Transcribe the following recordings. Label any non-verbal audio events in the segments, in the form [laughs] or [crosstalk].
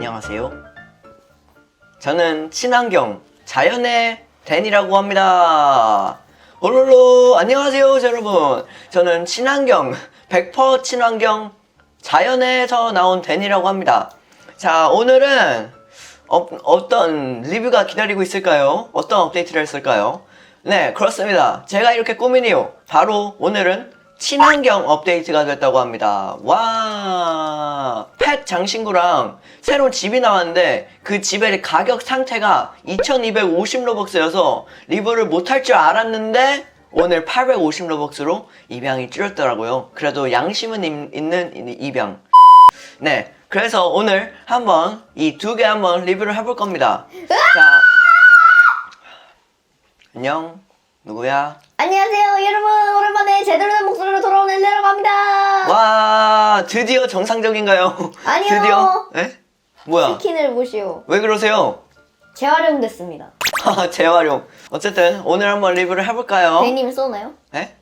안녕하세요. 저는 친환경 자연의 댄이라고 합니다. 오롤로 안녕하세요 여러분. 저는 친환경 100% 친환경 자연에서 나온 댄이라고 합니다. 자 오늘은 어, 어떤 리뷰가 기다리고 있을까요? 어떤 업데이트를 했을까요? 네 그렇습니다. 제가 이렇게 이유 바로 오늘은 친환경 업데이트가 됐다고 합니다. 와, 펫 장신구랑 새로운 집이 나왔는데 그 집의 가격 상태가 2250 로벅스여서 리뷰를 못할 줄 알았는데 오늘 850 로벅스로 입양이 줄었더라고요. 그래도 양심은 있- 있는 이- 입양. 네, 그래서 오늘 한번 이 두 개 한번 리뷰를 해볼 겁니다. 자, 안녕, 누구야? 안녕하세요 여러분 오랜만에 제대로 된 목소리로 돌아온 엘레라고 합니다 와 드디어 정상적인가요? 아니요. 드디어? 에? 뭐야? 스킨을 보시오 왜 그러세요? 재활용됐습니다 [laughs] 재활용. 어쨌든 오늘 한번 리뷰를 해볼까요? 대님이 쏘나요? 에?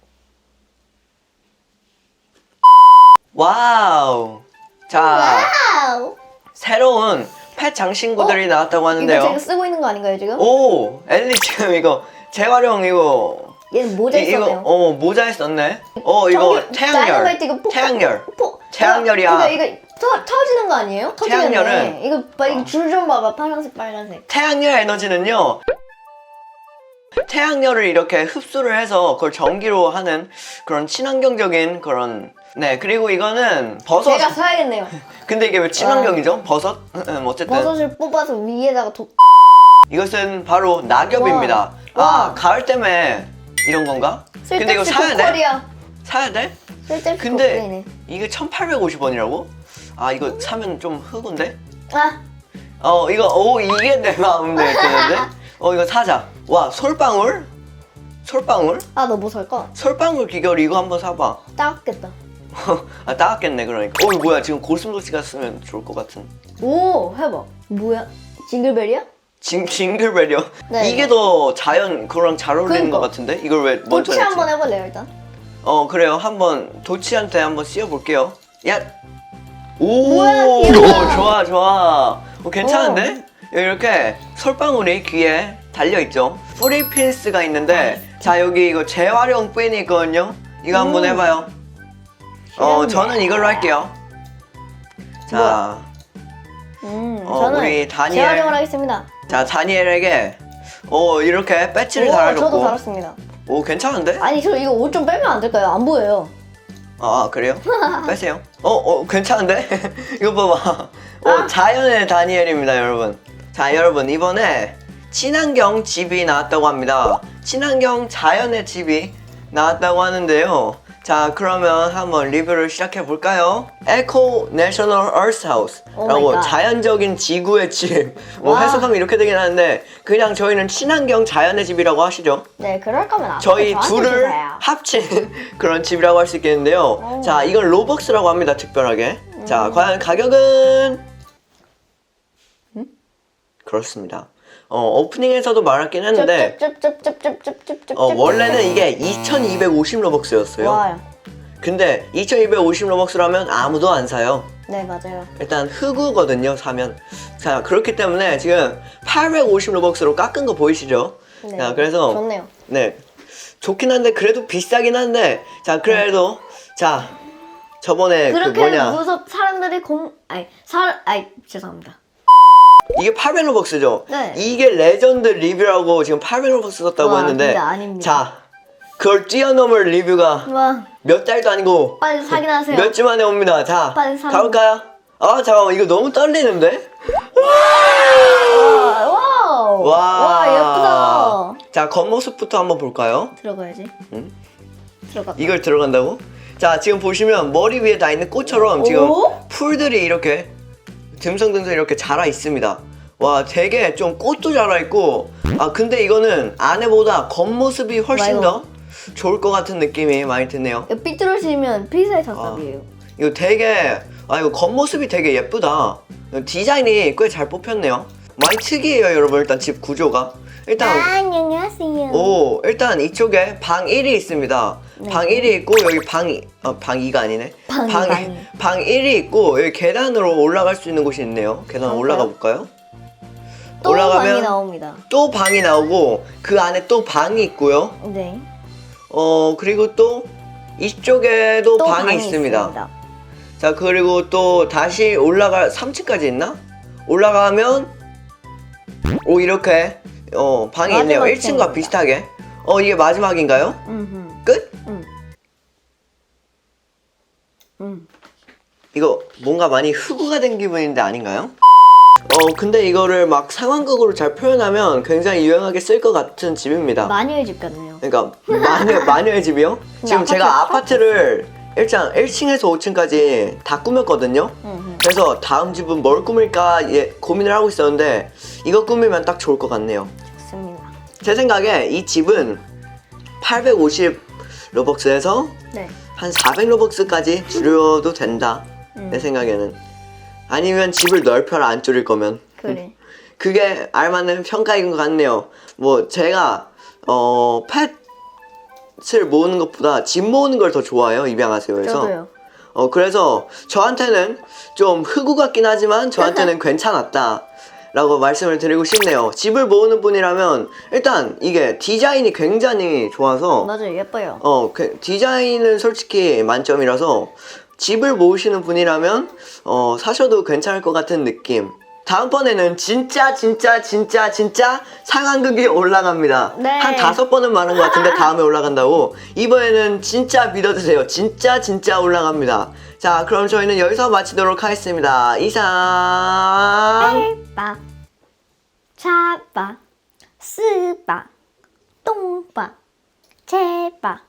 와우. 자 와우 새로운 펫 장신구들이 나왔다고 이거 하는데요. 제가 쓰고 있는 거 아닌가요 지금? 오 엘리 지금 이거 재활용 이거 얘는 모자 이- 이거 있었네요 어 모자에 썼네. 어 이거 저기 태양열. 다이너마이트 이거 폭- 태양열. 폭- 태양열이야. 이거 이거 터, 터지는 거 아니에요? 태양열은- 이거 봐 이거 줄 좀 봐봐 파란색 빨간색 태양열 에너지는요. 태양열을 이렇게 흡수를 해서 그걸 전기로 하는 그런 친환경적인 그런 네 그리고 이거는 버섯 제가 써야겠네요 [laughs] 근데 이게 왜 친환경이죠? 버섯? 음, 어쨌든 버섯을 뽑아서 위에다가 도... 이것은 바로 낙엽입니다 와. 아 가을 때문에 이런 건가? 근데 이거 쓸데없이 사야 돼? 고퀄이야 사야 돼? 쓸데없이 근데 고퀄이네 이게 1850원이라고? 아 이거 사면 좀 흑운데? 아 어 이거 오 이게 내 마음대로 드는데? [laughs] 어 이거 사자 와 솔방울? 솔방울? 아 너 뭐 살까? 솔방울 귀결 이거 한번 사봐. 따갑겠다 [laughs] 아 따갑겠네 그러니까. 어 이거 뭐야 지금 고슴도치가 쓰면 좋을 것 같은. 오 해봐 뭐야 징글벨이야? 징 징글벨이요. 네. 이게 더 자연 그랑 잘 어울리는 그러니까. 것 같은데 이걸 왜 먼저 도치 냈지? 한번 해볼래요 일단 어 그래요 한번 도치한테 한번 씌워볼게요. 야. 오, 뭐야, 오 귀여워. 좋아 좋아. 어, 괜찮은데? 이렇게 솔방울이 귀에 달려 있죠. 프리핀스가 있는데 자 여기 이거 재활용 펜이 있거든요. 이거 한번 음. 해봐요. 어. 저는 이걸로 할게요. 자, 음 어, 저는 우리 다니엘. 재활용을 하겠습니다 자 다니엘에게 어 이렇게 배치를 오 저도 달아줬고. 달았습니다 오 괜찮은데? 아니 저 이거 옷 좀 빼면 안 될까요? 안 보여요 아 그래요? [laughs] 빼세요. 어, 어 괜찮은데? [laughs] 이거 봐봐. 어, 아. 자연의 다니엘입니다, 여러분. 자, 여러분 이번에 친환경 집이 나왔다고 합니다. 친환경 자연의 집이 나왔다고 하는데요. 자, 그러면 한번 리뷰를 시작해 볼까요? 에코 내셔널 얼스 Oh my 하우스라고 God. 자연적인 지구의 집. [laughs] 뭐 와. 해석하면 이렇게 되긴 하는데 그냥 저희는 친환경 자연의 집이라고 하시죠. 네 그럴 거면 아까 저희 저한테 둘을 주세요. 합친 [laughs] 그런 집이라고 할 수 있겠는데요. 오. 자, 이건 로벅스라고 합니다, 특별하게. 음. 자, 과연 가격은? 그렇습니다. 어, 오프닝에서도 말했긴 했는데, 어, 원래는 이게 2250 로벅스였어요. 와요 근데 2250 로벅스라면 아무도 안 사요. 네 맞아요 일단 흑우거든요, 사면. 자, 그렇기 때문에 지금 850 로벅스로 깎은 거 보이시죠? 네 자, 그래서 좋네요 네. 좋긴 한데 그래도 비싸긴 한데 자 그래도 자 저번에 그 그렇게 뭐냐 무섭 사람들이 공 아니 사 아이 죄송합니다 이게 800로벅스죠 네. 이게 레전드 리뷰라고 지금 800로벅스 썼다고 와, 했는데 근데 아닙니다. 자 그걸 뛰어넘을 리뷰가 와 몇 달도 아니고 빨리 사긴 하세요 몇 주 만에 옵니다 자 빨리 사. 가볼까요? 아 잠깐만 이거 너무 떨리는데 와, 와우 와, 와 예쁘다 자 겉모습부터 한번 볼까요? 들어가야지 응? 들어가 이걸 들어간다고? 자 지금 보시면 머리 위에 다 있는 꽃처럼 지금 오? 풀들이 이렇게 듬성듬성 이렇게 자라 있습니다. 와 되게 좀 꽃도 자라 있고 아 근데 이거는 안에보다 겉모습이 훨씬 와, 더 좋을 것 같은 느낌이 많이 드네요. 이거 삐뚤어지면 피사의 장갑이에요 이거 되게 아 이거 겉모습이 되게 예쁘다. 디자인이 꽤 잘 뽑혔네요. 많이 특이해요 여러분 일단 집 구조가 일단 안녕하세요. 오 일단 이쪽에 방 1이 있습니다. 네. 방 1이 있고 여기 방 이 어, 방 2가 아니네. 방, 방이. 방 1이 있고 여기 계단으로 올라갈 수 있는 곳이 있네요. 계단? 올라가 볼까요? 또 올라가면- 방이 나옵니다. 또 방이 나오고 그 안에 또 방이 있고요. 네. 어 그리고 또 이쪽에도 또 방이, 있습니다. 자 그리고 또 다시 올라갈 3층까지 있나? 올라가면 오 이렇게 어 방이 있네요. 마지막 1층과 층입니다. 비슷하게. 어 이게 마지막인가요? 음. 끝? 음. 음. 이거 뭔가 많이 흑우가 된 기분인데 아닌가요? 어 근데 이거를 막 상황극으로 잘 표현하면 굉장히 유용하게 쓸 것 같은 집입니다. 마녀의 집 같네요. 그러니까 마녀 [laughs] 마녀의 집이요? 지금 아파트, 제가 아파트를 일단 1층에서 5층까지 다 꾸몄거든요. 음. 그래서 다음 집은 뭘 꾸밀까 예, 고민을 하고 있었는데 이거 꾸미면 딱 좋을 것 같네요. 좋습니다. 제 생각에 이 집은 850 로벅스에서 네. 한 400 로벅스까지 줄여도 된다. 음. 내 생각에는. 아니면 집을 넓혀라 안 줄일 거면. 그래. [laughs] 그게 알맞는 평가인 것 같네요. 뭐 제가 어 펫을 모으는 것보다 집 모으는 걸 더 좋아해요 입양하세요에서. 저도요. 어 그래서 저한테는 좀 흑우 같긴 하지만 저한테는 [laughs] 괜찮았다. 라고 말씀을 드리고 싶네요. 집을 모으는 분이라면 일단 이게 디자인이 굉장히 좋아서 맞아요. 예뻐요. 어, 그 디자인은 솔직히 만점이라서 집을 모으시는 분이라면 어, 사셔도 괜찮을 것 같은 느낌. 다음번에는 진짜 진짜 진짜 진짜 상황극이 올라갑니다. 네. 한 다섯 번은 말한 것 같은데 다음에 올라간다고. 이번에는 진짜 믿어주세요. 진짜 진짜 올라갑니다. 자, 그럼 저희는 여기서 마치도록 하겠습니다. 이상. 채빠